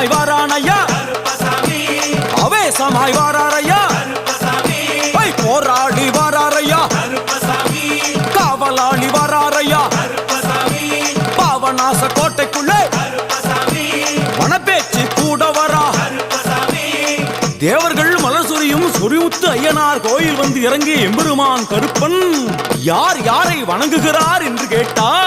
அங்காரமாய் வரானையா கருப்பசாமி அவேசமாய் வராரையா கருப்பசாமி ஐ போராடி வராரையா கருப்பசாமி காவலாளி வராரையா கருப்பசாமி பாவநாச கோட்டைக்குள்ளே மனப்பேச்சு கூட வரா தேவர்கள் மலர் சொரியும் சொரிமுத்து ஐயனார் கோயில் வந்து இறங்கி எம்பெருமான் கருப்பன். யார் யாரை வணங்குகிறார் என்று கேட்டார்